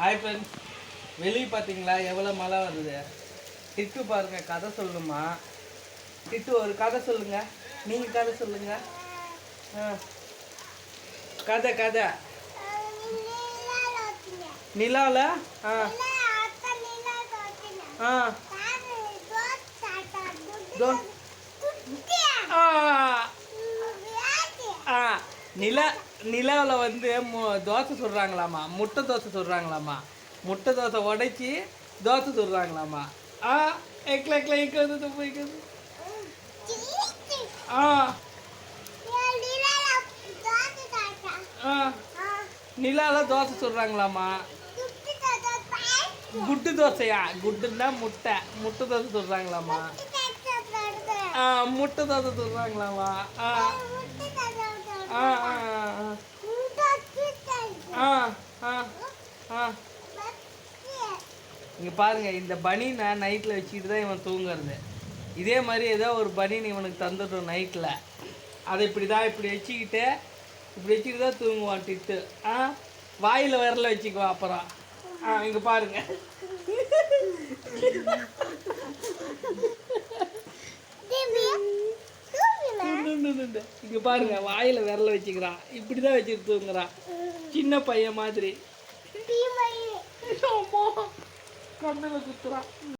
Hi friends வெளியே பார்த்தீங்களா எவ்வளோ மழை வருது? டிட்டு பாருங்க கதை சொல்லணுமா டிட்டு ஒரு கதை சொல்லுங்க. நீங்கள் கதை சொல்லுங்க. ஆ. கதை கதை. நிலாவில் ஆ. ஆ. ஆ. நில நிலாவில் வந்து மு தோசை சுடுறாங்களாமா? முட்டை தோசை சுடுறாங்களாமா? முட்டை தோசை உடைச்சி தோசை சுடுறாங்களாமா? ஆ எக்ல எக்ல இக்கது போய்க்குது ஆ. ஆ. நிலாவில் தோசை சுடுறாங்களாமா? குட்டு தோசையா? குட்டுன்னா முட்டை. முட்டை தோசை சுடுறாங்களாமா? ஆ முட்டை தோசை சுடுறாங்களாமா? ஆ ஆ ஆ ஆ ஆ இங்கே பாருங்க இந்த பனினை நைட்டில் வச்சுக்கிட்டு தான் இவன் தூங்குறது. இதே மாதிரி ஏதோ ஒரு பனின் இவனுக்கு தந்துடும் நைட்டில் அதை இப்படி தான் இப்படி வச்சுக்கிட்டு இப்படி வச்சுக்கிட்டு தான் தூங்குவான் டிட்டு ஆ? வாயில் விரல வச்சுக்குவான் அப்புறம். ஆ இங்கே பாருங்க. இங்கே பாருங்க வாயில் விரல வச்சுக்கிறான். இப்படி தான் வச்சுட்டு தூங்குறான். சின்ன பையன் மாதிரி. fammelo tutto là.